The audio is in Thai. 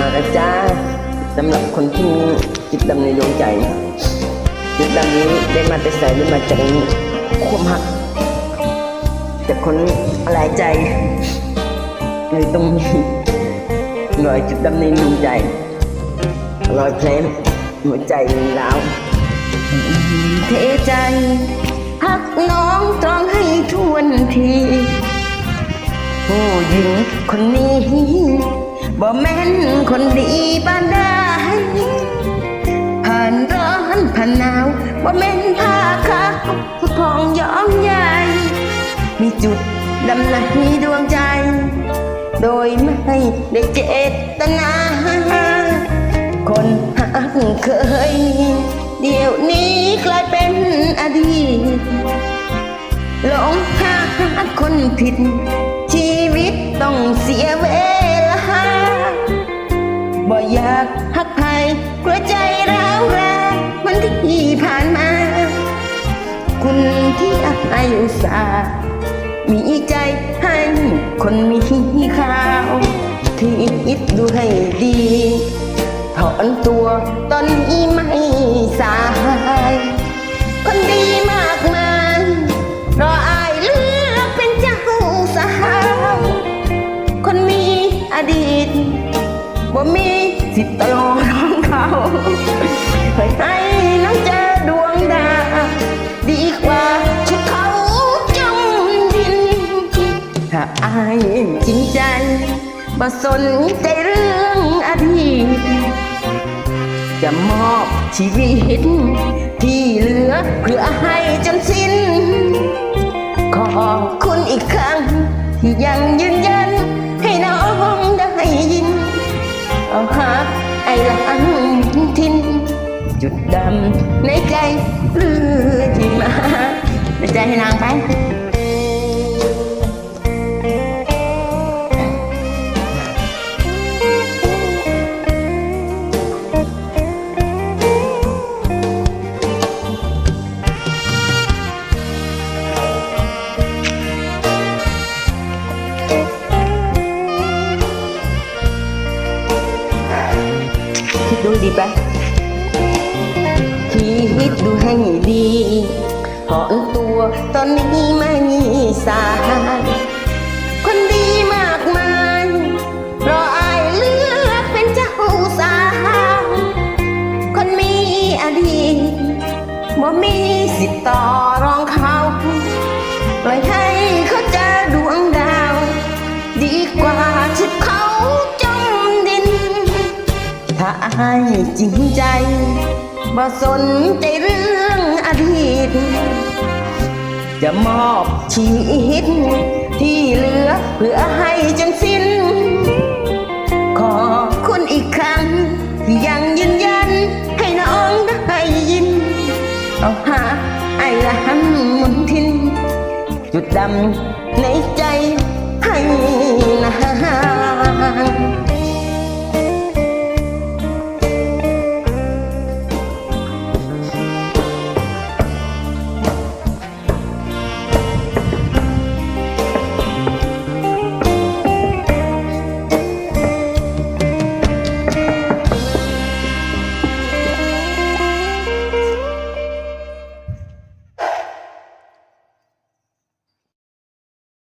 มาจ้าสำหรับคนที่มีจิตดำในดวงใจนะจิตดำนี้ได้มาแต่ใส่ได้มาจากความหักจากคนหลายใจเลยต้องมีรอยจุดดำในดวงใจรอยเพลหัวใจร้าวเทใจหักน้องต้องให้ทวนทีผู้หญิงคนนี้ บ่แม่นคนดีปานใดผ่านร้อนผ่านหนาวบ่แม่นผ้าขาวผู้พองย้อมใหญ่มีจุดดำในดวงใจ โดยไม่ได้เจตนา คนหักเคยมีเดี๋ยวนี้กลายเป็นอดีตหลงหาคนผิด ชีวิตต้องเสียเวลา บ่อยากหักไผ่กลัวใจร้าวรงมันที่ผ่านมา คุณที่อายุสาห์มีใจให้คนมีข่าว ที่อิดดูให้ดี ถอนตัวตอนนี้ มีสิทธิ์ต่อน้องเขาเคยให้น้องเจอดวงดาวดีกว่าชุดเขาจมดิน ถ้าอายจริงใจบ่สนใจเรื่องอดีตจะมอบชีวิต ที่เหลือเพื่อให้จนสิ้น ขอบคุณอีกครั้งที่ยังยืนยัน ไอ้หลังทิน จุดดำในใจเรื่อยมาในใจให้นางไป ดดูดีไปคิดดูให้ดีถอนตัวตอนนี้ไม่มีสายคนดีมากมายรออายเลือกเป็นเจ้าสาวคนมีอดีตบ่มีสิทธิ์ต่อ ถ้จริงใจบ่สนใจเรื่องอดีต จะมอบชีวิตที่เหลือเพื่อให้จนสิ้น ขอคุณอีกครั้งที่ยังยืนยันให้น้องได้ยิน เอาหาไอ้ละหันมุนทิน จุดดำในใจให้นาง